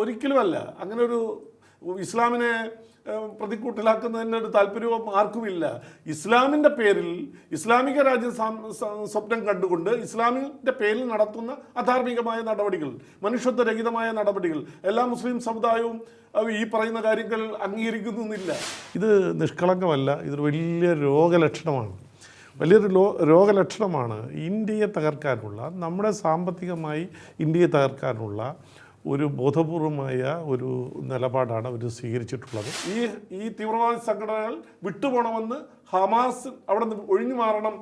ഒരിക്കലുമല്ല. അങ്ങനെ ഒരു ഇസ്ലാമിനെ പ്രതിക്കൂട്ടിലാക്കുന്നതിന് ഒരു താല്പര്യവും ആർക്കുമില്ല. ഇസ്ലാമിന്റെ പേരിൽ ഇസ്ലാമിക രാജ്യം സ്വപ്നം കണ്ടുകൊണ്ട് ഇസ്ലാമിന്റെ പേരിൽ നടത്തുന്ന അധാർമികമായ നടപടികൾ മനുഷ്യത്വരഹിതമായ നടപടികൾ എല്ലാ മുസ്ലിം സമുദായവും ഈ പറയുന്ന കാര്യങ്ങൾ അംഗീകരിക്കുന്നില്ല. ഇത് നിഷ്കളങ്കമല്ല ഇതൊരു വലിയ രോഗലക്ഷണമാണ്. വലിയൊരു ലോ രോഗലക്ഷണമാണ് ഇന്ത്യയെ തകർക്കാനുള്ള നമ്മുടെ സാമ്പത്തികമായി ഇന്ത്യയെ തകർക്കാനുള്ള ഒരു ബോധപൂർവമായ ഒരു നിലപാടാണ് അവർ സ്വീകരിച്ചിട്ടുള്ളത്. ഈ ഈ തീവ്രവാദി സംഘടനകൾ വിട്ടുപോകണമെന്ന് ഹമാസ് അവിടെ നിന്ന് ഒഴിഞ്ഞു മാറണം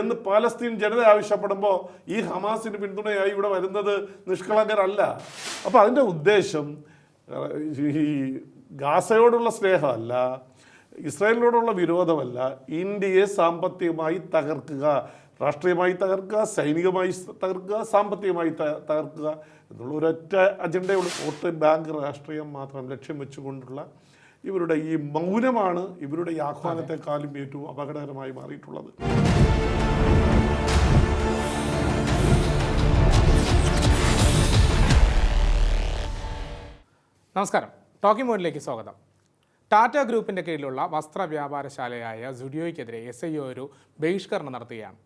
എന്ന് പാലസ്തീൻ ജനത ആവശ്യപ്പെടുമ്പോൾ ഈ ഹമാസിന് പിന്തുണയായി ഇവിടെ വരുന്നത് നിഷ്കളങ്കരല്ല. അപ്പോൾ അതിന്റെ ഉദ്ദേശം ഈ ഗാസയോടുള്ള സ്നേഹമല്ല ഇസ്രായേലിനോടുള്ള വിരോധമല്ല ഇന്ത്യയെ സാമ്പത്തികമായി തകർക്കുക രാഷ്ട്രീയമായി തകർക്കുക സൈനികമായി തകർക്കുക സാമ്പത്തികമായി തകർക്കുക എന്നുള്ള ഒരൊറ്റ അജണ്ടയുള്ള. വോട്ട് ബാങ്ക് രാഷ്ട്രീയം മാത്രം ലക്ഷ്യം വെച്ചുകൊണ്ടുള്ള ഇവരുടെ ഈ മൗനമാണ് ഇവരുടെ ഈ ആഹ്വാനത്തെക്കാളും ഏറ്റവും അപകടകരമായി മാറിയിട്ടുള്ളത്. നമസ്കാരം. ടോക്കി മോഡിലേക്ക് സ്വാഗതം. ടാറ്റ ഗ്രൂപ്പിന്റെ കീഴിലുള്ള വസ്ത്ര വ്യാപാരശാലയായ സുഡിയോയ്ക്കെതിരെ എസ് ഐ ഒരു ബഹിഷ്കരണം നടത്തുകയാണ്.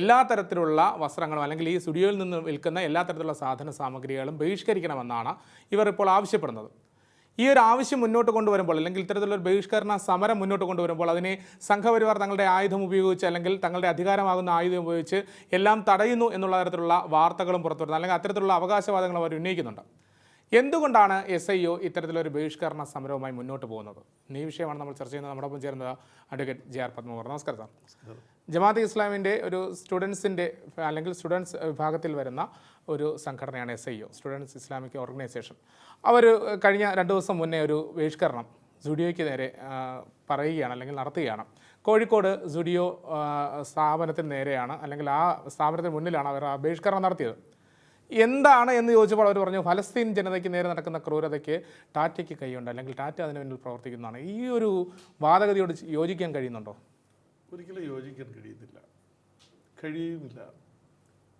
എല്ലാ തരത്തിലുള്ള വസ്ത്രങ്ങളും അല്ലെങ്കിൽ ഈ സ്റ്റുഡിയോയിൽ നിന്ന് വിൽക്കുന്ന എല്ലാ തരത്തിലുള്ള സാധന സാമഗ്രികളും ബഹിഷ്കരിക്കണമെന്നാണ് ഇവർ ഇപ്പോൾ ആവശ്യപ്പെടുന്നത്. ഈ ഒരു ആവശ്യം മുന്നോട്ട് കൊണ്ടുവരുമ്പോൾ അല്ലെങ്കിൽ ഇത്തരത്തിലുള്ള ഒരു ബഹിഷ്കരണ സമരം മുന്നോട്ട് കൊണ്ടുവരുമ്പോൾ അതിനെ സംഘപരിവാർ തങ്ങളുടെ ആയുധം ഉപയോഗിച്ച് അല്ലെങ്കിൽ തങ്ങളുടെ അധികാരമാകുന്ന ആയുധം ഉപയോഗിച്ച് എല്ലാം തടയുന്നു എന്നുള്ള തരത്തിലുള്ള വാർത്തകളും പുറത്തുവരുന്നത് അല്ലെങ്കിൽ അത്തരത്തിലുള്ള അവകാശവാദങ്ങൾ അവർ ഉന്നയിക്കുന്നുണ്ട്. എന്തുകൊണ്ടാണ് എസ് ഐ ഒ ഇത്തരത്തിലൊരു ബഹിഷ്കരണ സമരവുമായി മുന്നോട്ട് പോകുന്നത്? ഈ വിഷയമാണ് നമ്മൾ ചർച്ച ചെയ്യുന്നത്. നമ്മുടെ ഒപ്പം ചേരുന്നത് അഡ്വക്കേറ്റ് ജെ ആർ പത്മകുമാർ. നമസ്കാരം സാർ. ജമാഅത്ത് ഇസ്ലാമിന്റെ ഒരു സ്റ്റുഡൻസിന്റെ അല്ലെങ്കിൽ സ്റ്റുഡൻസ് വിഭാഗത്തിൽ വരുന്ന ഒരു സംഘടനയാണ് S I O students Islamic organisation അവർ കഴിഞ്ഞ രണ്ട് ദിവസം മുന്നേ ഒരു ബഹിഷ്കരണം സുഡിയോയ്ക്ക് നേരെ പറയുകയാണ് അല്ലെങ്കിൽ നടത്തുകയാണ്. കോഴിക്കോട് സുഡിയോ സ്ഥാപനത്തിന് നേരെയാണ് അല്ലെങ്കിൽ ആ സ്ഥാപനത്തിന് മുന്നിലാണ് അവർ ആ ബഹിഷ്കരണം നടത്തിയത്. എന്താണ് എന്ന് ചോദിച്ചപ്പോൾ അവർ പറഞ്ഞു ഫലസ്തീൻ ജനതയ്ക്ക് നേരെ നടക്കുന്ന ക്രൂരതയ്ക്ക് ടാറ്റയ്ക്ക് കൈയുണ്ട് അല്ലെങ്കിൽ ടാറ്റ അതിന് മുന്നിൽ പ്രവർത്തിക്കുന്നതാണ്. ഈ ഒരു വാദഗതിയോട് യോജിക്കാൻ കഴിയുന്നുണ്ടോ? ഒരിക്കലും യോജിക്കാൻ കഴിയുന്നില്ല. കഴിയുന്നില്ല.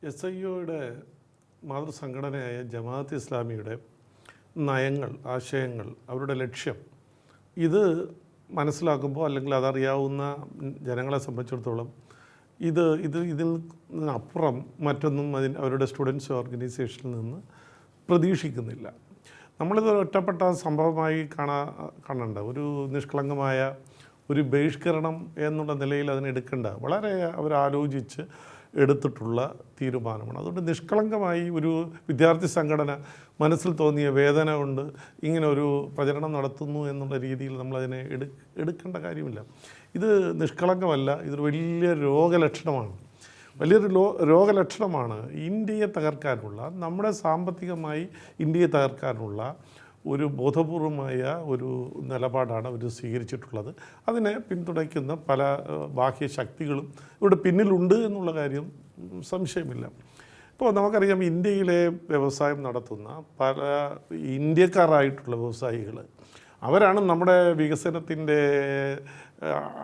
എസ് ഐ ഒയുടെ മാതൃസംഘടനയായ ജമാഅത്ത് ഇസ്ലാമിയുടെ നയങ്ങൾ ആശയങ്ങൾ അവരുടെ ലക്ഷ്യം ഇത് മനസ്സിലാക്കുമ്പോൾ അല്ലെങ്കിൽ അതറിയാവുന്ന ജനങ്ങളെ സംബന്ധിച്ചിടത്തോളം ഇത് ഇത് ഇതിൽ നിന്നപ്പുറം മറ്റൊന്നും അതിന് അവരുടെ സ്റ്റുഡൻസ് ഓർഗനൈസേഷനിൽ നിന്ന് പ്രതീക്ഷിക്കുന്നില്ല. നമ്മളിത് ഒറ്റപ്പെട്ട സംഭവമായി കാണാ കാണണ്ട. ഒരു നിഷ്കളങ്കമായ ഒരു ബഹിഷ്കരണം എന്നുള്ള നിലയിൽ അതിനെടുക്കേണ്ട വളരെ അവരാലോചിച്ച് എടുത്തിട്ടുള്ള തീരുമാനമാണ്. അതുകൊണ്ട് നിഷ്കളങ്കമായി ഒരു വിദ്യാർത്ഥി സംഘടന മനസ്സിൽ തോന്നിയ വേദന കൊണ്ട് ഇങ്ങനെ ഒരു പ്രചരണം നടത്തുന്നു എന്നുള്ള രീതിയിൽ നമ്മളതിനെ എടു എടുക്കേണ്ട കാര്യമില്ല. ഇത് നിഷ്കളങ്കമല്ല ഇതൊരു വലിയ രോഗലക്ഷണമാണ്. വലിയൊരു ലോ രോഗലക്ഷണമാണ് ഇന്ത്യയെ തകർക്കാനുള്ള നമ്മുടെ സാമ്പത്തികമായി ഇന്ത്യയെ തകർക്കാനുള്ള ഒരു ബോധപൂർവമായ ഒരു നിലപാടാണ് അവർ സ്വീകരിച്ചിട്ടുള്ളത്. അതിനെ പിന്തുണയ്ക്കുന്ന പല ബാഹ്യ ശക്തികളും ഇവിടെ പിന്നിലുണ്ട് എന്നുള്ള കാര്യം സംശയമില്ല. ഇപ്പോൾ നമുക്കറിയാം ഇന്ത്യയിലെ വ്യവസായം നടത്തുന്ന പല ഇന്ത്യക്കാരായിട്ടുള്ള വ്യവസായികൾ അവരാണ് നമ്മുടെ വികസനത്തിന്റെ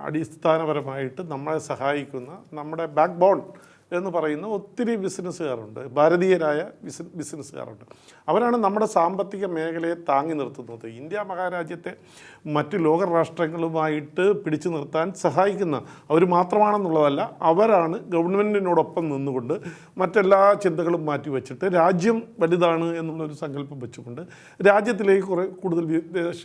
അടിസ്ഥാനപരമായിട്ട് നമ്മളെ സഹായിക്കുന്ന നമ്മുടെ ബാക്ക് ബോൺ എന്ന് പറയുന്ന ഒത്തിരി ബിസിനസ്സുകാരുണ്ട്. ഭാരതീയരായ ബിസി ബിസിനസ്സുകാരുണ്ട്. അവരാണ് നമ്മുടെ സാമ്പത്തിക മേഖലയെ താങ്ങി നിർത്തുന്നത്. ഇന്ത്യ മഹാരാജ്യത്തെ മറ്റ് ലോകരാഷ്ട്രങ്ങളുമായിട്ട് പിടിച്ചു നിർത്താൻ സഹായിക്കുന്ന അവർ മാത്രമാണെന്നുള്ളതല്ല അവരാണ് ഗവൺമെന്റിനോടൊപ്പം നിന്നുകൊണ്ട് മറ്റെല്ലാ ചിന്തകളും മാറ്റി മാറ്റിവെച്ചിട്ട് രാജ്യം വലുതാണ് എന്നുള്ളൊരു സങ്കല്പം വെച്ചുകൊണ്ട് രാജ്യത്തിലേക്ക് കുറേ കൂടുതൽ വിദേശ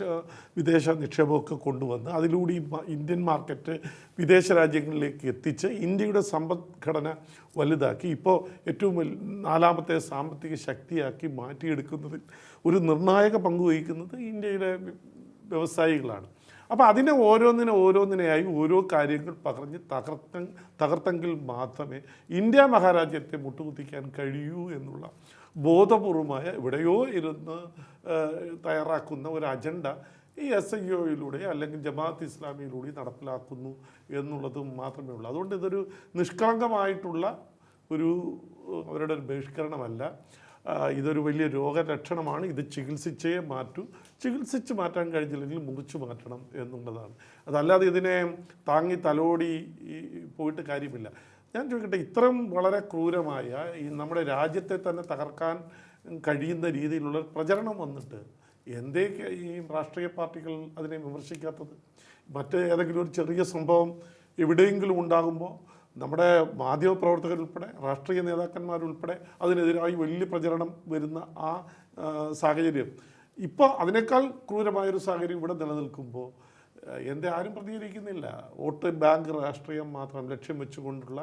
വിദേശ നിക്ഷേപമൊക്കെ കൊണ്ടുവന്ന് അതിലൂടെ ഇന്ത്യൻ മാർക്കറ്റ് വിദേശ രാജ്യങ്ങളിലേക്ക് എത്തിച്ച് ഇന്ത്യയുടെ സമ്പദ്ഘടന വലുതാക്കി ഇപ്പോൾ ഏറ്റവും വലിയ നാലാമത്തെ സാമ്പത്തിക ശക്തിയാക്കി മാറ്റിയെടുക്കുന്നതിൽ ഒരു നിർണായക പങ്ക് വഹിക്കുന്നത് ഇന്ത്യയിലെ വ്യവസായികളാണ്. അപ്പോൾ അതിനെ ഓരോന്നിനെ ഓരോന്നിനെയായി ഓരോ കാര്യങ്ങൾ പറഞ്ഞ് തകർത്ത തകർത്തെങ്കിൽ മാത്രമേ ഇന്ത്യ മഹാരാജ്യത്തെ മുട്ടുകുത്തിക്കാൻ കഴിയൂ എന്നുള്ള ബോധപൂർവമായ എവിടെയോ ഇരുന്ന് തയ്യാറാക്കുന്ന ഒരു അജണ്ട ഈ എസ് ഐ ഒയിലൂടെ അല്ലെങ്കിൽ ജമാഅത്ത് ഇസ്ലാമിയിലൂടെ നടപ്പിലാക്കുന്നു എന്നുള്ളത് മാത്രമേ ഉള്ളൂ. അതുകൊണ്ട് ഇതൊരു നിഷ്കളങ്കമായിട്ടുള്ള ഒരു അവരുടെ ഒരു ബഹിഷ്കരണമല്ല. ഇതൊരു വലിയ രോഗലക്ഷണമാണ്. ഇത് ചികിത്സിച്ചേ മാറ്റൂ. ചികിത്സിച്ച് മാറ്റാൻ കഴിഞ്ഞില്ലെങ്കിൽ മുറിച്ചു മാറ്റണം എന്നുള്ളതാണ്. അതല്ലാതെ ഇതിനെ താങ്ങി തലോടി പോയിട്ട് കാര്യമില്ല. ഞാൻ ചോദിക്കട്ടെ ഇത്രയും വളരെ ക്രൂരമായ ഈ നമ്മുടെ രാജ്യത്തെ തന്നെ തകർക്കാൻ കഴിയുന്ന രീതിയിലുള്ള പ്രചരണം വന്നിട്ട് എന്തേ ഈ രാഷ്ട്രീയ പാർട്ടികൾ അതിനെ വിമർശിക്കാത്തത്? മറ്റ് ഏതെങ്കിലും ഒരു ചെറിയ സംഭവം എവിടെയെങ്കിലും ഉണ്ടാകുമ്പോൾ നമ്മുടെ മാധ്യമപ്രവർത്തകരുൾപ്പെടെ രാഷ്ട്രീയ നേതാക്കന്മാരുൾപ്പെടെ അതിനെതിരായി വലിയ പ്രചരണം വരുന്ന ആ സാഹചര്യം. ഇപ്പോൾ അതിനേക്കാൾ ക്രൂരമായൊരു സാഹചര്യം ഇവിടെ നിലനിൽക്കുമ്പോൾ എന്തേ ആരും പ്രതികരിക്കുന്നില്ല. വോട്ട് ബാങ്ക് രാഷ്ട്രീയം മാത്രം ലക്ഷ്യം വെച്ചുകൊണ്ടുള്ള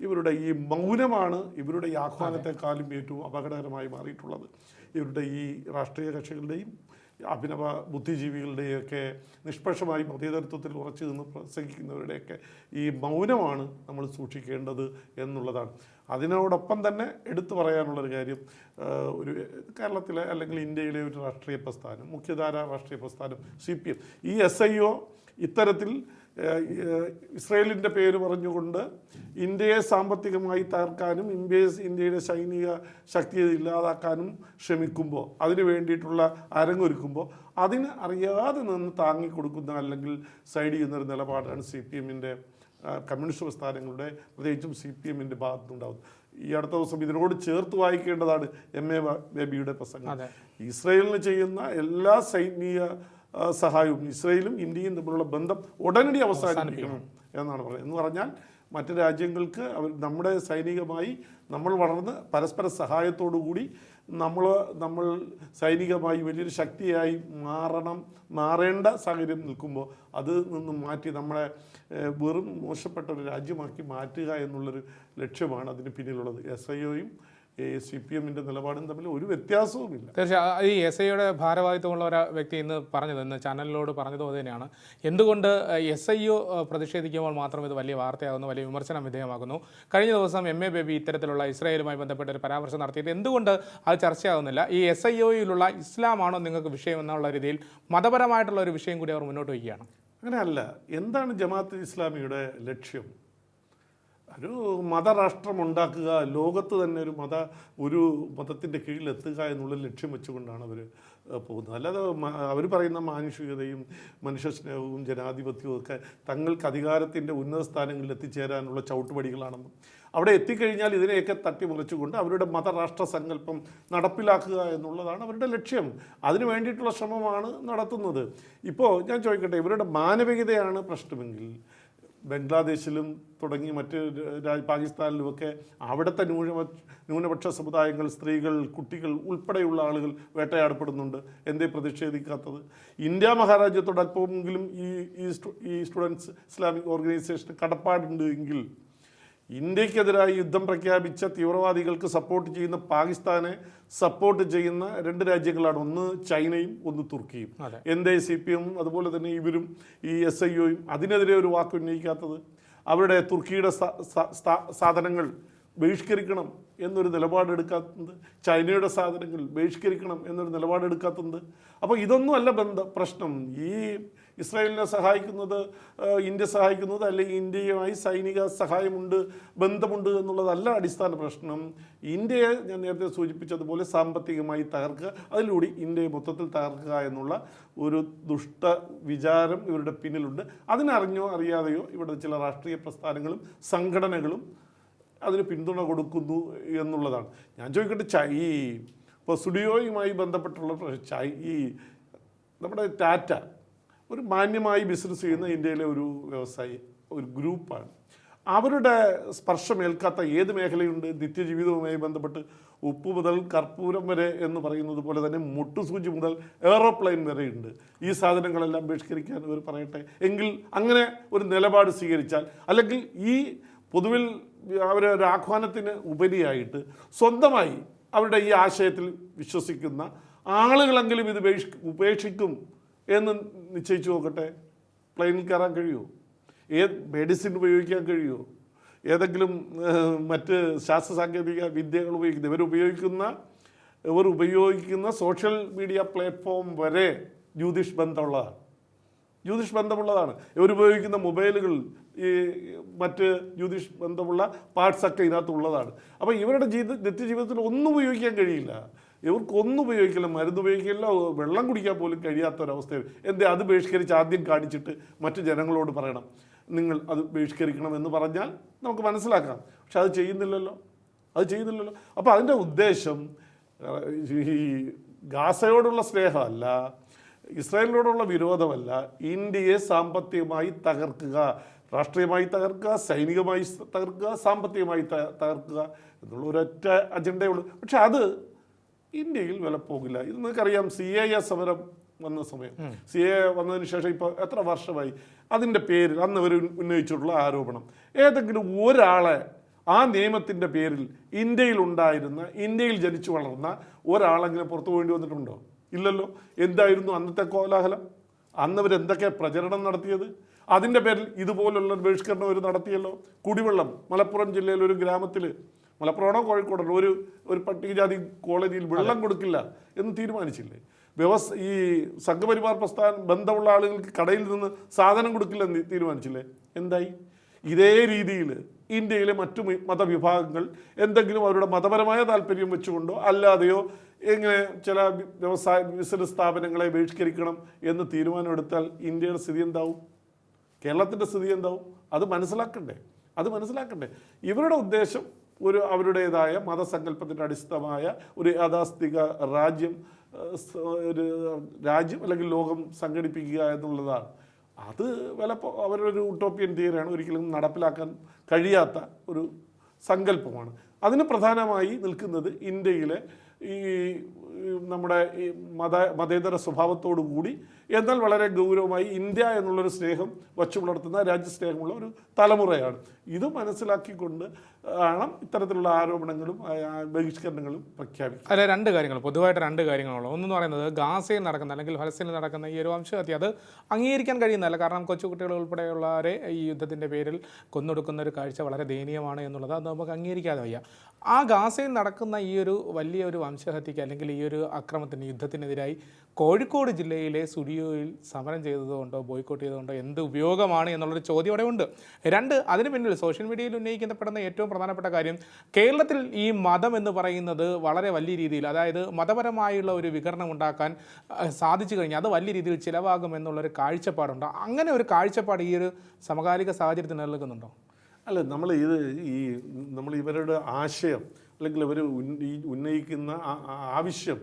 ഇവരുടെ ഈ മൗനമാണ് ഇവരുടെ ഈ ആഹ്വാനത്തെക്കാളും ഏറ്റവും അപകടകരമായി മാറിയിട്ടുള്ളത്. ഇവരുടെ ഈ രാഷ്ട്രീയ കക്ഷികളുടെയും അഭിനവ ബുദ്ധിജീവികളുടെയൊക്കെ നിഷ്പക്ഷമായി മതേതരത്വത്തിൽ ഉറച്ചു നിന്ന് പ്രസംഗിക്കുന്നവരുടെയൊക്കെ ഈ മൗനമാണ് നമ്മൾ സൂക്ഷിക്കേണ്ടത് എന്നുള്ളതാണ്. അതിനോടൊപ്പം തന്നെ എടുത്തു പറയാനുള്ളൊരു കാര്യം ഒരു കേരളത്തിലെ അല്ലെങ്കിൽ ഇന്ത്യയിലെ ഒരു രാഷ്ട്രീയ പ്രസ്ഥാനം മുഖ്യധാര രാഷ്ട്രീയ പ്രസ്ഥാനം സി പി എം ഈ എസ് ഐ ഒ ഇത്തരത്തിൽ ഇസ്രയേലിന്റെ പേര് പറഞ്ഞുകൊണ്ട് ഇന്ത്യയെ സാമ്പത്തികമായി തകർക്കാനും ഇന്ത്യയെ ഇന്ത്യയുടെ സൈനിക ശക്തിയെ ഇല്ലാതാക്കാനും ശ്രമിക്കുമ്പോൾ അതിന് വേണ്ടിയിട്ടുള്ള അരങ്ങൊരുക്കുമ്പോൾ അതിന് അറിയാതെ നിന്ന് താങ്ങിക്കൊടുക്കുന്ന അല്ലെങ്കിൽ സൈഡ് ചെയ്യുന്നൊരു നിലപാടാണ് സി പി എമ്മിന്റെ കമ്മ്യൂണിസ്റ്റ് പ്രസ്ഥാനങ്ങളുടെ പ്രത്യേകിച്ചും സി പി എമ്മിന്റെ ഭാഗത്തുനിന്നുണ്ടാകുന്നത് ഈ അടുത്ത ദിവസം ഇതിനോട് ചേർത്ത് വായിക്കേണ്ടതാണ് എം എ ബേബിയുടെ പ്രസംഗം. ഇസ്രയേലിന് ചെയ്യുന്ന എല്ലാ സൈനിക സഹായവും ഇസ്രയേലും ഇന്ത്യയും തമ്മിലുള്ള ബന്ധം ഉടനടി അവസാനിപ്പിക്കണം. എന്നാണ് പറയുന്നത്. എന്ന് പറഞ്ഞാൽ മറ്റ് രാജ്യങ്ങൾക്ക് അവർ നമ്മുടെ സൈനികമായി നമ്മൾ വളർന്ന് പരസ്പര സഹായത്തോടു കൂടി നമ്മൾ നമ്മൾ സൈനികമായി വലിയൊരു ശക്തിയായി മാറണം മാറേണ്ട സാഹചര്യം നിൽക്കുമ്പോൾ അത് നിന്ന് മാറ്റി നമ്മളെ വെറും മോശപ്പെട്ട ഒരു രാജ്യമാക്കി മാറ്റുക എന്നുള്ളൊരു ലക്ഷ്യമാണ് അതിന് പിന്നിലുള്ളത്. എസ് ഐ ഒയും സി പി എമ്മിന്റെ നിലപാടും തമ്മിൽ ഒരു വ്യത്യാസവുമില്ല. തീർച്ചയായും ഈ എസ് ഐയുടെ ഭാരവാഹിത്വമുള്ള ഒരു വ്യക്തി ഇന്ന് പറഞ്ഞത് ഇന്ന് ചാനലിനോട് പറഞ്ഞത് അത് തന്നെയാണ്. എന്തുകൊണ്ട് എസ് ഐ ഒ പ്രതിഷേധിക്കുമ്പോൾ മാത്രം ഇത് വലിയ വാർത്തയാകുന്നു വലിയ വിമർശനം വിധേയമാകുന്നു? കഴിഞ്ഞ ദിവസം എം എ ബേബി ഇത്തരത്തിലുള്ള ഇസ്രായേലുമായി ബന്ധപ്പെട്ട ഒരു പരാമർശം നടത്തിയിട്ട് എന്തുകൊണ്ട് അത് ചർച്ചയാകുന്നില്ല? ഈ എസ് ഐ ഒയിലുള്ള ഇസ്ലാമാണോ നിങ്ങൾക്ക് വിഷയം എന്നുള്ള രീതിയിൽ മതപരമായിട്ടുള്ള ഒരു വിഷയം കൂടി അവർ മുന്നോട്ട് വയ്ക്കുകയാണ്. അങ്ങനെയല്ല എന്താണ് ജമാഅത്ത് ഇസ്ലാമിയുടെ ലക്ഷ്യം? ഒരു മതരാഷ്ട്രം ഉണ്ടാക്കുക ലോകത്ത് തന്നെ ഒരു മത ഒരു മതത്തിന്റെ കീഴിലെത്തുക എന്നുള്ള ലക്ഷ്യം വെച്ചുകൊണ്ടാണ് അവർ പോകുന്നത്. അല്ലാതെ അവർ പറയുന്ന മാനുഷികതയും മനുഷ്യസ്നേഹവും ജനാധിപത്യവും ഒക്കെ തങ്ങൾക്ക് അധികാരത്തിന്റെ ഉന്നത സ്ഥാനങ്ങളിൽ എത്തിച്ചേരാനുള്ള ചവിട്ടുപടികളാണെന്നും അവിടെ എത്തിക്കഴിഞ്ഞാൽ ഇതിനെയൊക്കെ തട്ടിമറിച്ചുകൊണ്ട് അവരുടെ മതരാഷ്ട്ര സങ്കല്പം നടപ്പിലാക്കുക എന്നുള്ളതാണ് അവരുടെ ലക്ഷ്യം. അതിനു വേണ്ടിയിട്ടുള്ള ശ്രമമാണ് നടത്തുന്നത്. ഇപ്പോൾ ഞാൻ ചോദിക്കട്ടെ ഇവരുടെ മാനവികതയാണ് പ്രശ്നമെങ്കിൽ ബംഗ്ലാദേശിലും തുടങ്ങി മറ്റ് പാകിസ്ഥാനിലുമൊക്കെ അവിടുത്തെ ന്യൂനപക്ഷ ന്യൂനപക്ഷ സമുദായങ്ങൾ സ്ത്രീകൾ കുട്ടികൾ ഉൾപ്പെടെയുള്ള ആളുകൾ വേട്ടയാടപ്പെടുന്നുണ്ട്. എന്തേ പ്രതിഷേധിക്കാത്തത്? ഇന്ത്യ മഹാരാജ്യത്തോട് അല്പമെങ്കിലും ഈ ഈ ഈ സ്റ്റുഡൻസ് ഇസ്ലാമിക് ഓർഗനൈസേഷൻ കടപ്പാടുണ്ട് എങ്കിൽ ഇന്ത്യക്കെതിരായി യുദ്ധം പ്രഖ്യാപിച്ച തീവ്രവാദികൾക്ക് സപ്പോർട്ട് ചെയ്യുന്ന പാകിസ്ഥാനെ സപ്പോർട്ട് ചെയ്യുന്ന രണ്ട് രാജ്യങ്ങളാണ്. ഒന്ന് ചൈനയും ഒന്ന് തുർക്കിയും. എന്തേ സി പി എം അതുപോലെ തന്നെ ഇവരും ഈ എസ് ഐ ഒയും അതിനെതിരെ ഒരു വാക്ക് ഉന്നയിക്കാത്തത് അവരുടെ തുർക്കിയുടെ സാധനങ്ങൾ ബഹിഷ്കരിക്കണം എന്നൊരു നിലപാടെടുക്കാത്തത് ചൈനയുടെ സാധനങ്ങൾ ബഹിഷ്കരിക്കണം എന്നൊരു നിലപാടെടുക്കാത്തത് അപ്പോൾ ഇതൊന്നും അല്ല ബന്ധ പ്രശ്നം. ഈ ഇസ്രായേലിനെ സഹായിക്കുന്നത് ഇന്ത്യ സഹായിക്കുന്നത് അല്ലെങ്കിൽ ഇന്ത്യയുമായി സൈനിക സഹായമുണ്ട് ബന്ധമുണ്ട് എന്നുള്ളതല്ല അടിസ്ഥാന പ്രശ്നം. ഇന്ത്യയെ ഞാൻ നേരത്തെ സൂചിപ്പിച്ചതുപോലെ സാമ്പത്തികമായി തകർക്കുക അതിലൂടെ ഇന്ത്യയെ മൊത്തത്തിൽ തകർക്കുക എന്നുള്ള ഒരു ദുഷ്ട വിചാരം ഇവരുടെ പിന്നിലുണ്ട്. അതിനറിഞ്ഞോ അറിയാതെയോ ഇവിടെ ചില രാഷ്ട്രീയ പ്രസ്ഥാനങ്ങളും സംഘടനകളും അതിന് പിന്തുണ കൊടുക്കുന്നു എന്നുള്ളതാണ്. ഞാൻ ചോദിക്കട്ടെ ചൈ ഇപ്പോൾ സ്റ്റുഡിയോയുമായി ബന്ധപ്പെട്ടുള്ള ചൈ ഈ നമ്മുടെ ടാറ്റ ഒരു മാന്യമായി ബിസിനസ് ചെയ്യുന്ന ഇന്ത്യയിലെ ഒരു വ്യവസായി ഒരു ഗ്രൂപ്പാണ്. അവരുടെ സ്പർശമേൽക്കാത്ത ഏത് മേഖലയുണ്ട്? നിത്യജീവിതവുമായി ബന്ധപ്പെട്ട് ഉപ്പ് മുതൽ കർപ്പൂരം വരെ എന്ന് പറയുന്നത് പോലെ തന്നെ മുട്ടുസൂചി മുതൽ എയറോപ്ലെയിൻ വരെയുണ്ട്. ഈ സാധനങ്ങളെല്ലാം ബഹിഷ്കരിക്കാൻ അവർ പറയട്ടെ. എങ്കിൽ അങ്ങനെ ഒരു നിലപാട് സ്വീകരിച്ചാൽ അല്ലെങ്കിൽ ഈ പൊതുവിൽ അവരെ ഒരു ആഹ്വാനത്തിന് ഉപരിയായിട്ട് സ്വന്തമായി അവരുടെ ഈ ആശയത്തിൽ വിശ്വസിക്കുന്ന ആളുകളെങ്കിലും ഇത് ഉപേക്ഷിക്കും. എന്ന് നിശ്ചയിച്ചു നോക്കട്ടെ. പ്ലെയിനിൽ കയറാൻ കഴിയുമോ ഏത് മെഡിസിൻ ഉപയോഗിക്കാൻ കഴിയുമോ ഏതെങ്കിലും മറ്റ് ശാസ്ത്ര സാങ്കേതിക വിദ്യകൾ ഉപയോഗിക്കുന്ന ഇവർ ഉപയോഗിക്കുന്ന ഇവർ ഉപയോഗിക്കുന്ന സോഷ്യൽ മീഡിയ പ്ലാറ്റ്ഫോം വരെ ജ്യോതിഷ് ബന്ധമുള്ളതാണ്. ജ്യോതിഷ് ബന്ധമുള്ളതാണ്. ഇവർ ഉപയോഗിക്കുന്ന മൊബൈലുകൾ ഈ മറ്റ് ജ്യോതിഷ് ബന്ധമുള്ള പാർട്സൊക്കെ ഇതിനകത്തുള്ളതാണ് അപ്പോൾ ഇവരുടെ ജീവിത നിത്യജീവിതത്തിൽ ഒന്നും ഉപയോഗിക്കാൻ കഴിയില്ല. ഇവർക്ക് ഒന്നും ഉപയോഗിക്കില്ല മരുന്ന് ഉപയോഗിക്കില്ല വെള്ളം കുടിക്കാൻ പോലും കഴിയാത്ത ഒരവസ്ഥയിൽ എന്തേ അത് ബഹിഷ്കരിച്ച് ആദ്യം കാണിച്ചിട്ട് മറ്റു ജനങ്ങളോട് പറയണം. നിങ്ങൾ അത് ബഹിഷ്കരിക്കണം എന്ന് പറഞ്ഞാൽ നമുക്ക് മനസ്സിലാക്കാം. പക്ഷെ അത് ചെയ്യുന്നില്ലല്ലോ. അത് ചെയ്യുന്നില്ലല്ലോ. അപ്പോൾ അതിന്റെ ഉദ്ദേശം ഈ ഗാസയോടുള്ള സ്നേഹമല്ല ഇസ്രായേലിനോടുള്ള വിരോധമല്ല ഇന്ത്യയെ സാമ്പത്തികമായി തകർക്കുക രാഷ്ട്രീയമായി തകർക്കുക സൈനികമായി തകർക്കുക സാമ്പത്തികമായി തകർക്കുക എന്നുള്ള ഒരൊറ്റ അജണ്ടയുള്ളൂ പക്ഷെ അത് ഇന്ത്യയിൽ വില പോകില്ല. ഇത് നിങ്ങൾക്കറിയാം സി എ എ സമരം വന്ന സമയം. സി എ വന്നതിന് ശേഷം ഇപ്പോൾ എത്ര വർഷമായി? അതിന്റെ പേരിൽ അന്ന് അവർ ഉന്നയിച്ചിട്ടുള്ള ആരോപണം. ഏതെങ്കിലും ഒരാളെ ആ നിയമത്തിന്റെ പേരിൽ ഇന്ത്യയിൽ ഉണ്ടായിരുന്ന ഇന്ത്യയിൽ ജനിച്ചു വളർന്ന ഒരാളെങ്കിലും പുറത്തു പോകേണ്ടി വന്നിട്ടുണ്ടോ? ഇല്ലല്ലോ. എന്തായിരുന്നു അന്നത്തെ കോലാഹലം? അന്ന് അവരെന്തൊക്കെ പ്രചരണം നടത്തിയത്? അതിന്റെ പേരിൽ ഇതുപോലുള്ള ബഹിഷ്കരണം അവർ നടത്തിയല്ലോ. കുടിവെള്ളം മലപ്പുറം ജില്ലയിൽ ഒരു ഗ്രാമത്തിൽ മലപ്പുറമാണോ കോഴിക്കോടാണോ? ഒരു ഒരു പട്ടികജാതി കോളേജിൽ വെള്ളം കൊടുക്കില്ല എന്ന് തീരുമാനിച്ചില്ലേ? വ്യവസ്ഥ ഈ സംഘപരിവാർ പ്രസ്ഥാനം ബന്ധമുള്ള ആളുകൾക്ക് കടയിൽ നിന്ന് സാധനം കൊടുക്കില്ല എന്ന് തീരുമാനിച്ചില്ലേ? എന്തായി? ഇതേ രീതിയിൽ ഇന്ത്യയിലെ മറ്റു മതവിഭാഗങ്ങൾ എന്തെങ്കിലും അവരുടെ മതപരമായ താല്പര്യം വെച്ചുകൊണ്ടോ അല്ലാതെയോ എങ്ങനെ ചില വ്യവസായ ബിസിനസ് സ്ഥാപനങ്ങളെ ബഹിഷ്കരിക്കണം എന്ന് തീരുമാനമെടുത്താൽ ഇന്ത്യയുടെ സ്ഥിതി എന്താവും? കേരളത്തിന്റെ സ്ഥിതി എന്താവും? അത് മനസ്സിലാക്കണ്ടേ? അത് മനസ്സിലാക്കണ്ടേ? ഇവരുടെ ഉദ്ദേശം ഒരു അവരുടേതായ മതസങ്കല്പത്തിന്റെ അടിസ്ഥാനമായ ഒരു യാഥാസ്ഥിക രാജ്യം ഒരു രാജ്യം അല്ലെങ്കിൽ ലോകം സംഘടിപ്പിക്കുക എന്നുള്ളതാണ്. അത് വിലപ്പോൾ അവരൊരു ഉട്ടോപ്യൻ തിയറിയാണ് ഒരിക്കലും നടപ്പിലാക്കാൻ കഴിയാത്ത ഒരു സങ്കല്പമാണ്. അതിന് പ്രധാനമായി നിൽക്കുന്നത് ഇന്ത്യയിലെ ഈ നമ്മുടെ മത മതേതര സ്വഭാവത്തോടു കൂടി എന്നാൽ വളരെ ഗൗരവമായി ഇന്ത്യ എന്നുള്ളൊരു സ്നേഹം വച്ചു പുലർത്തുന്ന രാജ്യസ്നേഹമുള്ള ഒരു തലമുറയാണ്. ഇത് മനസ്സിലാക്കിക്കൊണ്ട് ആണ് ഇത്തരത്തിലുള്ള ആരോപണങ്ങളും ബഹിഷ്കരണങ്ങളും പ്രഖ്യാപിക്കുന്നത് അല്ല രണ്ട് കാര്യങ്ങൾ പൊതുവായിട്ട് രണ്ട് കാര്യങ്ങളുള്ളൂ. ഒന്നെന്ന് പറയുന്നത് ഗാസയിൽ നടക്കുന്ന അല്ലെങ്കിൽ ഫലസ്തീനിൽ നടക്കുന്ന ഈ ഒരു വംശഹത്യ അത് അംഗീകരിക്കാൻ കഴിയുന്നതല്ല. കാരണം കൊച്ചുകുട്ടികൾ ഉൾപ്പെടെയുള്ളവരെ ഈ യുദ്ധത്തിന്റെ പേരിൽ കൊന്നൊടുക്കുന്ന ഒരു കാഴ്ച വളരെ ദയനീയമാണ് എന്നുള്ളത് അത് നമുക്ക് അംഗീകരിക്കാതെ വയ്യ. ആ ഗാസയിൽ നടക്കുന്ന ഈ ഒരു വലിയ ഒരു വംശഹത്യക്ക് അല്ലെങ്കിൽ ഈ ഒരു അക്രമത്തിന് യുദ്ധത്തിനെതിരായി കോഴിക്കോട് ജില്ലയിലെ സ്റ്റുഡിയോയിൽ സമരം ചെയ്തതുകൊണ്ടോ ബോയ്ക്കോട്ട് ചെയ്തതുകൊണ്ടോ എന്ത് ഉപയോഗമാണ് എന്നുള്ളൊരു ചോദ്യം അവിടെ ഉണ്ട്. രണ്ട് അതിന് പിന്നിൽ സോഷ്യൽ മീഡിയയിൽ ഉന്നയിക്കപ്പെടുന്ന ഏറ്റവും പ്രധാനപ്പെട്ട കാര്യം കേരളത്തിൽ ഈ മതം എന്ന് പറയുന്നത് വളരെ വലിയ രീതിയിൽ അതായത് മതപരമായുള്ള ഒരു വികരണം ഉണ്ടാക്കാൻ സാധിച്ചു കഴിഞ്ഞാൽ അത് വലിയ രീതിയിൽ ചിലവാകും എന്നുള്ളൊരു കാഴ്ചപ്പാടുണ്ട്? അങ്ങനെ ഒരു കാഴ്ചപ്പാട് ഈ ഒരു സമകാലിക സാഹചര്യത്തിൽ നിലനിൽക്കുന്നുണ്ടോ? അല്ല നമ്മൾ ഇത് ഈ നമ്മൾ ഇവരുടെ ആശയം അല്ലെങ്കിൽ ഇവർ ഉന്നയിക്കുന്ന ആവശ്യം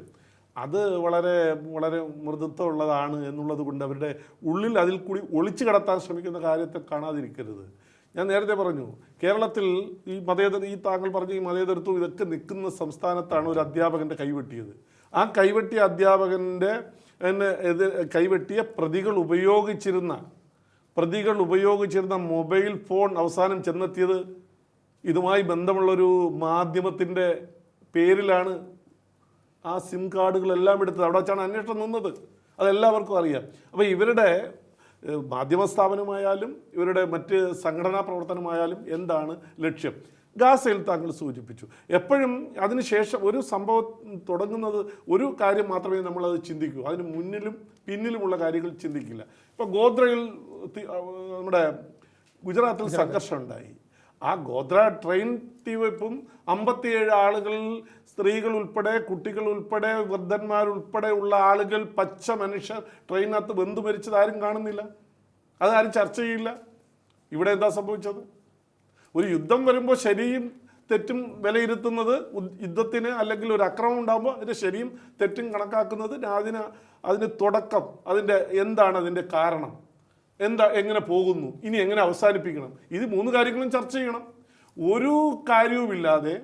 അത് വളരെ വളരെ മൃദുത്വമുള്ളതാണ് എന്നുള്ളത് കൊണ്ട് അവരുടെ ഉള്ളിൽ അതിൽ കൂടി ഒളിച്ചു കടത്താൻ ശ്രമിക്കുന്ന കാര്യത്തെ കാണാതിരിക്കരുത്. ഞാൻ നേരത്തെ പറഞ്ഞു കേരളത്തിൽ ഈ മതേതര ഈ താങ്കൾ പറഞ്ഞ ഈ മതേതരത്വം ഇതൊക്കെ നിൽക്കുന്ന സംസ്ഥാനത്താണ് ഒരു അധ്യാപകന്റെ കൈവെട്ടിയത്. ആ കൈവെട്ടിയ അധ്യാപകന്റെ കൈവെട്ടിയ പ്രതികൾ ഉപയോഗിച്ചിരുന്ന പ്രതികൾ ഉപയോഗിച്ചിരുന്ന മൊബൈൽ ഫോൺ അവസാനം ചെന്നെത്തിയത് ഇതുമായി ബന്ധമുള്ളൊരു മാധ്യമത്തിന്റെ പേരിലാണ് ആ സിം കാർഡുകളെല്ലാം എടുത്തത്. അവിടെ വെച്ചാണ് അന്വേഷണം നിന്നത്. അതെല്ലാവർക്കും അറിയാം. അപ്പോൾ ഇവരുടെ മാധ്യമ സ്ഥാപനമായാലും ഇവരുടെ മറ്റ് സംഘടനാ പ്രവർത്തനമായാലും എന്താണ് ലക്ഷ്യം? ഗാസയിൽ താങ്കൾ സൂചിപ്പിച്ചു. എപ്പോഴും അതിനുശേഷം ഒരു സംഭവം തുടങ്ങുന്നത് ഒരു കാര്യം മാത്രമേ നമ്മളത് ചിന്തിക്കൂ. അതിന് മുന്നിലും പിന്നിലുമുള്ള കാര്യങ്ങൾ ചിന്തിക്കില്ല. ഇപ്പോൾ ഗോദ്രയിൽ നമ്മുടെ ഗുജറാത്തിൽ സംഘർഷം ഉണ്ടായി. ആ ഗോത്ര ട്രെയിൻ തീവെപ്പും അമ്പത്തിയേഴ് ആളുകൾ സ്ത്രീകൾ ഉൾപ്പെടെ കുട്ടികൾ ഉൾപ്പെടെ വൃദ്ധന്മാരുൾപ്പെടെ ഉള്ള ആളുകൾ പച്ച മനുഷ്യർ ട്രെയിനകത്ത് ബന്ധു മരിച്ചത് ആരും കാണുന്നില്ല. അതാരും ചർച്ച ചെയ്യില്ല. ഇവിടെ എന്താ സംഭവിച്ചത്? ഒരു യുദ്ധം വരുമ്പോൾ ശരിയും തെറ്റും വിലയിരുത്തുന്നത് യുദ്ധത്തിന് അല്ലെങ്കിൽ ഒരു അക്രമം ഉണ്ടാകുമ്പോൾ അതിന്റെ ശരിയും തെറ്റും കണക്കാക്കുന്നത് അതിന് അതിന് തുടക്കം അതിന്റെ എന്താണ് അതിന്റെ കാരണം? എന്താ എങ്ങനെ പോകുന്നു? ഇനി എങ്ങനെ അവസാനിപ്പിക്കണം? ഇത് മൂന്ന് കാര്യങ്ങളും ചർച്ച ചെയ്യണം. ഒരു കാര്യവുമില്ലാതെ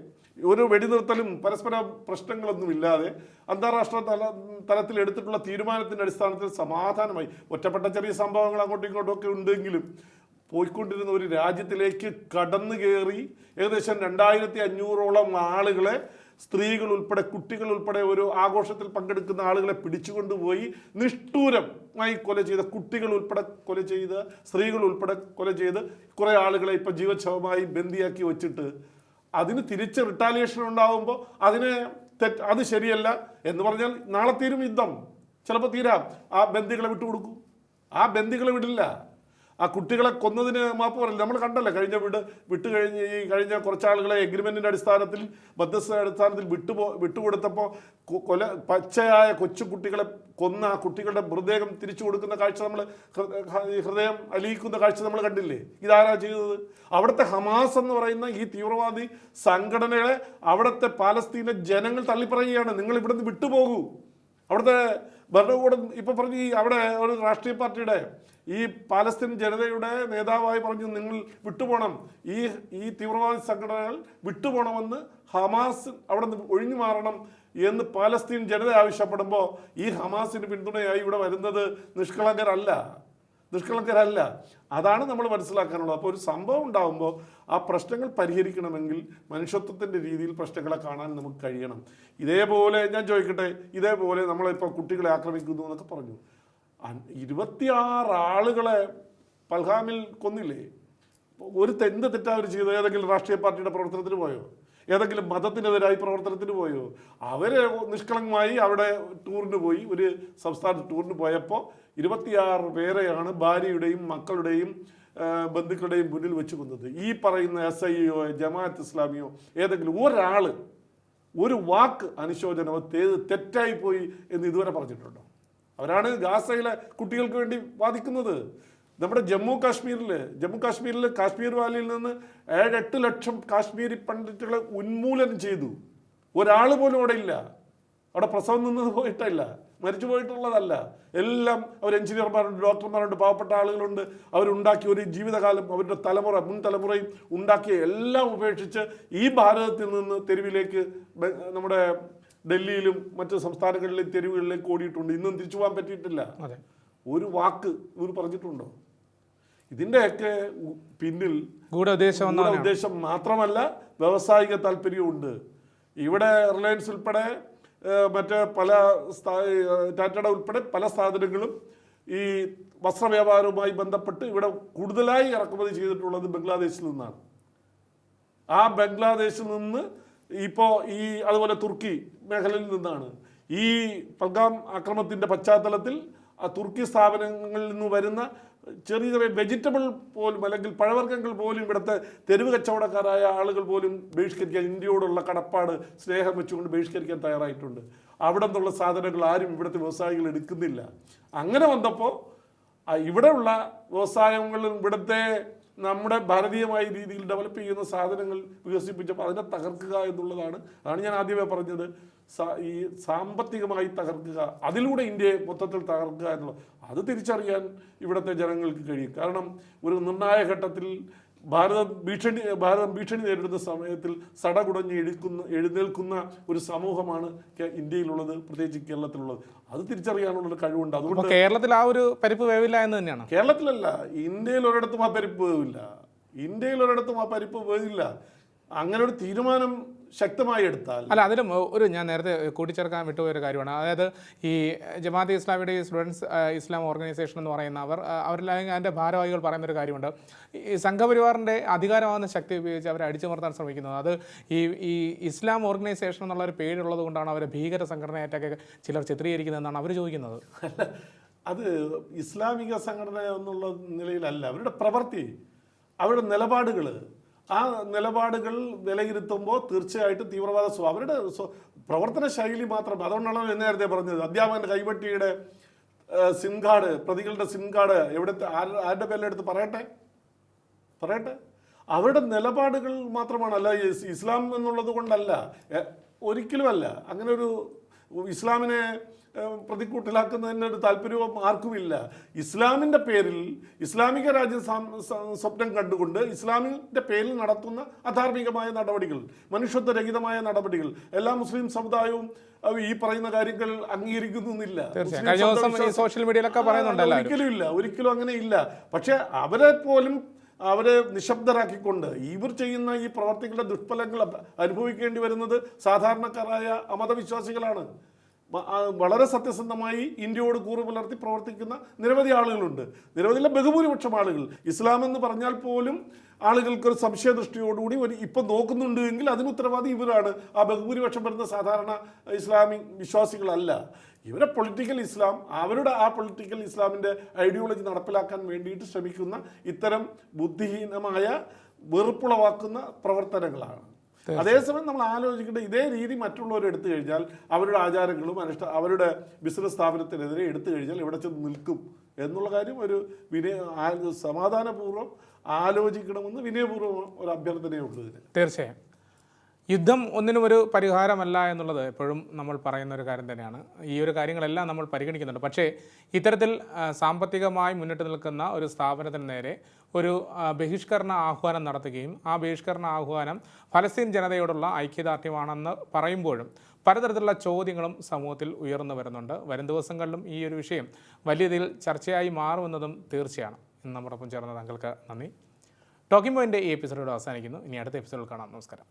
ഒരു വെടിനിർത്തലും പരസ്പര പ്രശ്നങ്ങളൊന്നും ഇല്ലാതെ അന്താരാഷ്ട്ര തല തലത്തിൽ എടുത്തിട്ടുള്ള തീരുമാനത്തിന്റെ അടിസ്ഥാനത്തിൽ സമാധാനമായി ഒറ്റപ്പെട്ട ചെറിയ സംഭവങ്ങൾ അങ്ങോട്ടും ഇങ്ങോട്ടും ഒക്കെ ഉണ്ടെങ്കിലും പോയിക്കൊണ്ടിരുന്ന ഒരു രാജ്യത്തിലേക്ക് കടന്നു കയറി ഏകദേശം രണ്ടായിരത്തി അഞ്ഞൂറോളം ആളുകളെ സ്ത്രീകൾ ഉൾപ്പെടെ കുട്ടികൾ ഉൾപ്പെടെ ഒരു ആഘോഷത്തിൽ പങ്കെടുക്കുന്ന ആളുകളെ പിടിച്ചുകൊണ്ടുപോയി നിഷ്ഠൂരമായി കൊല ചെയ്ത കുട്ടികൾ ഉൾപ്പെടെ കൊല ചെയ്ത് സ്ത്രീകൾ ഉൾപ്പെടെ കൊല ചെയ്ത് കുറേ ആളുകളെ ഇപ്പം ജീവച്ഛവമായി ബന്ദിയാക്കി വെച്ചിട്ട് അതിന് തിരിച്ച് റിട്ടാലിയേഷൻ ഉണ്ടാവുമ്പോൾ അതിനെ തെറ്റ് അത് ശരിയല്ല എന്ന് പറഞ്ഞാൽ നാളെ തീരും യുദ്ധം. ചിലപ്പോൾ തീരാം. ആ ബന്ദികളെ വിട്ടുകൊടുക്കും. ആ ബന്ദികളെ വിടില്ല. ആ കുട്ടികളെ കൊന്നതിന് മാപ്പ് പറയില്ല. നമ്മൾ കണ്ടല്ലോ കഴിഞ്ഞ വീട് വിട്ടു കഴിഞ്ഞ് ഈ കഴിഞ്ഞ കുറച്ചാളുകളെ എഗ്രിമെന്റിന്റെ അടിസ്ഥാനത്തിൽ മധ്യസ്ഥ അടിസ്ഥാനത്തിൽ വിട്ടുപോ വിട്ടുകൊടുത്തപ്പോൾ കൊല പച്ചയായ കൊച്ചു കുട്ടികളെ കൊന്ന ആ കുട്ടികളുടെ മൃതദേഹം തിരിച്ചു കൊടുക്കുന്ന കാഴ്ച നമ്മൾ ഹൃദയം അലിയിക്കുന്ന കാഴ്ച നമ്മൾ കണ്ടില്ലേ? ഇതാരാ ചെയ്തത്? അവിടുത്തെ ഹമാസ് എന്ന് പറയുന്ന ഈ തീവ്രവാദി സംഘടനകളെ അവിടുത്തെ പാലസ്തീന ജനങ്ങൾ തള്ളിപ്പറയുകയാണ്. നിങ്ങൾ ഇവിടുന്ന് വിട്ടുപോകൂ. അവിടുത്തെ ഭരണകൂടം ഇപ്പൊ പറഞ്ഞു ഈ അവിടെ ഒരു രാഷ്ട്രീയ പാർട്ടിയുടെ ഈ പാലസ്തീൻ ജനതയുടെ നേതാവായി പറഞ്ഞു നിങ്ങൾ വിട്ടുപോകണം ഈ ഈ തീവ്രവാദി സംഘടനകൾ വിട്ടുപോകണമെന്ന് ഹമാസ് അവിടെ നിന്ന് ഒഴിഞ്ഞു മാറണം എന്ന് പാലസ്തീൻ ജനത ആവശ്യപ്പെടുമ്പോൾ ഈ ഹമാസിന് പിന്തുണയായി ഇവിടെ വരുന്നത് നിഷ്കളങ്കരല്ല. നിഷ്കളങ്കരല്ല അതാണ് നമ്മൾ മനസ്സിലാക്കാനുള്ളത്. അപ്പോൾ ഒരു സംഭവം ഉണ്ടാകുമ്പോൾ ആ പ്രശ്നങ്ങൾ പരിഹരിക്കണമെങ്കിൽ മനുഷ്യത്വത്തിന്റെ രീതിയിൽ പ്രശ്നങ്ങളെ കാണാൻ നമുക്ക് കഴിയണം. ഇതേപോലെ ഞാൻ ചോദിക്കട്ടെ ഇതേപോലെ നമ്മളിപ്പോൾ കുട്ടികളെ ആക്രമിക്കുന്നു എന്നൊക്കെ പറഞ്ഞു. ഇരുപത്തിയാറ് ആളുകളെ പൽഹാമിൽ കൊന്നില്ലേ? ഒരു തെന്ത് എന്ത് തെറ്റാ അവർ ഏതെങ്കിലും രാഷ്ട്രീയ പാർട്ടിയുടെ പ്രവർത്തനത്തിന് പോയോ? ഏതെങ്കിലും മതത്തിനെതിരായി പ്രവർത്തനത്തിന് പോയോ? അവർ നിഷ്കളങ്കമായി അവിടെ ടൂറിന് പോയി ഒരു സംസ്ഥാന ടൂറിന് പോയപ്പോൾ ഇരുപത്തിയാറ് പേരെയാണ് ഭാര്യയുടെയും മക്കളുടെയും ബന്ധുക്കളുടെയും മുന്നിൽ വെച്ച് കൊന്നത്. ഈ പറയുന്ന എസ് ഐയോ ജമാഅത്ത് ഇസ്ലാമിയോ ഏതെങ്കിലും ഒരാൾ ഒരു വാക്ക് അനുശോചനമോ തെറ്റായി പോയി എന്ന് ഇതുവരെ പറഞ്ഞിട്ടുണ്ടോ? അവരാണ് ഗാസയിലെ കുട്ടികൾക്ക് വേണ്ടി വാദിക്കുന്നത്. നമ്മുടെ ജമ്മു കാശ്മീരിൽ ജമ്മു കാശ്മീരിൽ കാശ്മീർ വാലിയിൽ നിന്ന് ഏഴ് എട്ട് ലക്ഷം കാശ്മീരി പണ്ഡിറ്റുകളെ ഉന്മൂലനം ചെയ്തു. ഒരാൾ പോലും അവിടെ ഇല്ല. അവിടെ പ്രസവം നിന്നത് പോയിട്ടല്ല. മരിച്ചു പോയിട്ടുള്ളതല്ല. എല്ലാം അവർ എഞ്ചിനീയർമാരുണ്ട് ഡോക്ടർമാരുണ്ട് പാവപ്പെട്ട ആളുകളുണ്ട്. അവരുണ്ടാക്കിയ ഒരു ജീവിതകാലം അവരുടെ തലമുറ മുൻ തലമുറയും ഉണ്ടാക്കിയ എല്ലാം ഉപേക്ഷിച്ച് ഈ ഭാരതത്തിൽ നിന്ന് തെരുവിലേക്ക് നമ്മുടെ ഡൽഹിയിലും മറ്റ് സംസ്ഥാനങ്ങളിലെയും തെരുവുകളിലേക്ക് ഓടിയിട്ടുണ്ട്. ഇന്നും തിരിച്ചു പോകാൻ പറ്റിയിട്ടില്ല. ഒരു വാക്ക് ഇവർ പറഞ്ഞിട്ടുണ്ടോ? ഇതിന്റെയൊക്കെ പിന്നിൽ ഗൂഢോദ്ദേശം ഉദ്ദേശം മാത്രമല്ല വ്യാവസായിക താല്പര്യമുണ്ട് ഇവിടെ റിലയൻസ് ഉൾപ്പെടെ മറ്റ് പല ടാറ്റയുടെ ഉൾപ്പെടെ പല സ്ഥാപനങ്ങളും ഈ വസ്ത്രവ്യാപാരവുമായി ബന്ധപ്പെട്ട് ഇവിടെ കൂടുതലായി ഇറക്കുമതി ചെയ്തിട്ടുള്ളത് ബംഗ്ലാദേശിൽ നിന്നാണ്. ആ ബംഗ്ലാദേശിൽ നിന്ന് ഇപ്പോൾ ഈ അതുപോലെ തുർക്കി മേഖലയിൽ നിന്നാണ്. ഈ പൽഗാം ആക്രമണത്തിന്റെ പശ്ചാത്തലത്തിൽ ആ തുർക്കി സ്ഥാപനങ്ങളിൽ നിന്ന് വരുന്ന ചെറിയ ചെറിയ വെജിറ്റബിൾ പോലും അല്ലെങ്കിൽ പഴവർഗങ്ങൾ പോലും ഇവിടുത്തെ തെരുവ് കച്ചവടക്കാരായ ആളുകൾ പോലും ബഹിഷ്കരിക്കാൻ ഇന്ത്യയോടുള്ള കടപ്പാട് സ്നേഹം വെച്ചുകൊണ്ട് ബഹിഷ്കരിക്കാൻ തയ്യാറായിട്ടുണ്ട്. അവിടെ നിന്നുള്ള സാധനങ്ങൾ ആരും ഇവിടുത്തെ വ്യവസായികൾ എടുക്കുന്നില്ല. അങ്ങനെ വന്നപ്പോൾ ഇവിടെയുള്ള വ്യവസായങ്ങളും ഇവിടുത്തെ നമ്മുടെ ഭാരതീയമായ രീതിയിൽ ഡെവലപ്പ് ചെയ്യുന്ന സാധനങ്ങൾ വികസിപ്പിച്ചപ്പോൾ അതിനെ തകർക്കുക എന്നുള്ളതാണ്. അതാണ് ഞാൻ ആദ്യമേ പറഞ്ഞത്. ഈ സാമ്പത്തികമായി തകർക്കുക അതിലൂടെ ഇന്ത്യയെ മൊത്തത്തിൽ തകർക്കുക എന്നുള്ളത് അത് തിരിച്ചറിയാൻ ഇവിടുത്തെ ജനങ്ങൾക്ക് കഴിയും. കാരണം ഒരു നിർണായ ഘട്ടത്തിൽ ഭാരതം ഭീഷണി ഭാരതം ഭീഷണി നേരിടുന്ന സമയത്തിൽ സടകുടഞ്ഞ് എഴുക്കുന്ന എഴുന്നേൽക്കുന്ന ഒരു സമൂഹമാണ് ഇന്ത്യയിലുള്ളത് പ്രത്യേകിച്ച് കേരളത്തിലുള്ളത്. അത് തിരിച്ചറിയാനുള്ള കഴിവുണ്ട്. അതുകൊണ്ട് കേരളത്തിൽ ആ ഒരു പരിപ്പ് വേവില്ല എന്ന് തന്നെയാണ്? കേരളത്തിലല്ല ഇന്ത്യയിൽ ഒരിടത്തും ആ പരിപ്പ് വേവില്ല. ഇന്ത്യയിൽ ഒരിടത്തും ആ പരിപ്പ് വേവില്ല. അങ്ങനെ ഒരു തീരുമാനം ശക്തമായി എടുത്താൽ അല്ല അതിലും ഒരു ഞാൻ നേരത്തെ കൂട്ടിച്ചേർക്കാൻ വിട്ടുപോയ ഒരു കാര്യമാണ്. അതായത് ഈ ജമാഅത്ത് ഇസ്ലാമിയുടെ ഈ സ്റ്റുഡൻസ് ഇസ്ലാം ഓർഗനൈസേഷൻ എന്ന് പറയുന്ന അവർ അവരില്ലെങ്കിൽ അതിന്റെ ഭാരവാഹികൾ പറയുന്ന ഒരു കാര്യമുണ്ട്. ഈ സംഘപരിവാറിന്റെ അധികാരമാകുന്ന ശക്തി ഉപയോഗിച്ച് അവരെ അടിച്ചമർത്താൻ ശ്രമിക്കുന്നത്. അത് ഈ ഈ ഇസ്ലാം ഓർഗനൈസേഷൻ എന്നുള്ള ഒരു പേരുള്ളത് കൊണ്ടാണ് അവരെ ഭീകര സംഘടനയായിട്ടൊക്കെ ചിലർ ചിത്രീകരിക്കുന്നതെന്നാണ് അവർ ചോദിക്കുന്നത്. അത് ഇസ്ലാമിക സംഘടന എന്നുള്ള നിലയിലല്ല. അവരുടെ പ്രവൃത്തി അവരുടെ നിലപാടുകൾ ആ നിലപാടുകൾ വിലയിരുത്തുമ്പോൾ തീർച്ചയായിട്ടും തീവ്രവാദ അവരുടെ പ്രവർത്തന ശൈലി മാത്രം അതുകൊണ്ടാണ് ഞാൻ നേരത്തെ പറഞ്ഞത്. അധ്യാപകന്റെ കൈവട്ടിയുടെ സിം കാർഡ് പ്രതികളുടെ സിം കാർഡ് എവിടുത്തെ ആരുടെ പേരിലെടുത്ത് പറയട്ടെ? പറയട്ടെ? അവരുടെ നിലപാടുകൾ മാത്രമാണ് അല്ല ഇസ്ലാം എന്നുള്ളത് കൊണ്ടല്ല. ഒരിക്കലുമല്ല. അങ്ങനെ ഒരു ഇസ്ലാമിനെ പ്രതിക്കൂട്ടിലാക്കുന്നതിനൊരു പ്രതിക്കൂട്ടിലാക്കുന്നതിന് ഒരു താല്പര്യവും ആർക്കുമില്ല. ഇസ്ലാമിന്റെ പേരിൽ ഇസ്ലാമിക രാജ്യം സ്വപ്നം കണ്ടുകൊണ്ട് ഇസ്ലാമിന്റെ പേരിൽ നടത്തുന്ന അധാർമികമായ നടപടികൾ മനുഷ്യത്വരഹിതമായ നടപടികൾ എല്ലാ മുസ്ലിം സമുദായവും ഈ പറയുന്ന കാര്യങ്ങൾ അംഗീകരിക്കുന്നില്ല. സോഷ്യൽ മീഡിയയിലൊക്കെ പറയുന്നുണ്ടല്ലോ ഒരിക്കലും ഇല്ല. ഒരിക്കലും അങ്ങനെ ഇല്ല. പക്ഷെ അവരെ പോലും അവരെ നിശബ്ദരാക്കിക്കൊണ്ട് ഇവർ ചെയ്യുന്ന ഈ പ്രവർത്തികളുടെ ദുഷ്ഫലങ്ങൾ അനുഭവിക്കേണ്ടി വരുന്നത് സാധാരണക്കാരായ അമതവിശ്വാസികളാണ്. വളരെ സത്യസന്ധമായി ഇന്ത്യയോട് കൂറ് പുലർത്തി പ്രവർത്തിക്കുന്ന നിരവധി ആളുകളുണ്ട്. നിരവധിയിലെ ബഹുഭൂരിപക്ഷം ആളുകൾ. ഇസ്ലാം എന്ന് പറഞ്ഞാൽ പോലും ആളുകൾക്ക് ഒരു സംശയദൃഷ്ടിയോടുകൂടി ഒരു ഇപ്പം നോക്കുന്നുണ്ട് എങ്കിൽ അതിന് ഉത്തരവാദി ഇവരാണ്. ആ ബഹുഭൂരിപക്ഷം വരുന്ന സാധാരണ ഇസ്ലാമിക് വിശ്വാസികളല്ല. ഇവരെ പൊളിറ്റിക്കൽ ഇസ്ലാം അവരുടെ ആ പൊളിറ്റിക്കൽ ഇസ്ലാമിന്റെ ഐഡിയോളജി നടപ്പിലാക്കാൻ വേണ്ടിയിട്ട് ശ്രമിക്കുന്ന ഇത്തരം ബുദ്ധിഹീനമായ വെറുപ്പുളവാക്കുന്ന പ്രവർത്തനങ്ങളാണ്. അതേസമയം നമ്മൾ ആലോചിക്കേണ്ട ഇതേ രീതി മറ്റുള്ളവർ എടുത്തു കഴിഞ്ഞാൽ അവരുടെ ആചാരങ്ങളും അനുഷ്ഠ അവരുടെ ബിസിനസ് സ്ഥാപനത്തിനെതിരെ എടുത്തു കഴിഞ്ഞാൽ ഇവിടെ ചെന്ന് നിൽക്കും എന്നുള്ള കാര്യം ഒരു വിനയ സമാധാനപൂർവം ആലോചിക്കണമെന്ന് വിനയപൂർവം ഒരു അഭ്യർത്ഥനയുള്ളതിന് തീർച്ചയായും. യുദ്ധം ഒന്നിനും ഒരു പരിഹാരമല്ല എന്നുള്ളത് എപ്പോഴും നമ്മൾ പറയുന്ന ഒരു കാര്യം തന്നെയാണ്. ഈ ഒരു കാര്യങ്ങളെല്ലാം നമ്മൾ പരിഗണിക്കുന്നുണ്ട്. പക്ഷേ ഇത്തരത്തിൽ സാമ്പത്തികമായി മുന്നിട്ട് നിൽക്കുന്ന ഒരു സ്ഥാപനത്തിന് നേരെ ഒരു ബഹിഷ്കരണ ആഹ്വാനം നടത്തുകയും ആ ബഹിഷ്കരണ ആഹ്വാനം ഫലസ്തീൻ ജനതയോടുള്ള ഐക്യദാർഢ്യമാണെന്ന് പറയുമ്പോഴും പലതരത്തിലുള്ള ചോദ്യങ്ങളും സമൂഹത്തിൽ ഉയർന്നു വരുന്നുണ്ട്. വരും ദിവസങ്ങളിലും ഈ ഒരു വിഷയം വലിയ രീതിയിൽ ചർച്ചയായി മാറുമെന്നതും തീർച്ചയാണ്. ഇന്ന് നമ്മോടൊപ്പം ചേർന്ന താങ്കൾക്ക് നന്ദി. ടോക്കിംഗ് പോയിന്റെ ഈ എപ്പിസോഡോട് അവസാനിക്കുന്നു. ഇനി അടുത്ത എപ്പിസോഡിൽ കാണാം. നമസ്കാരം.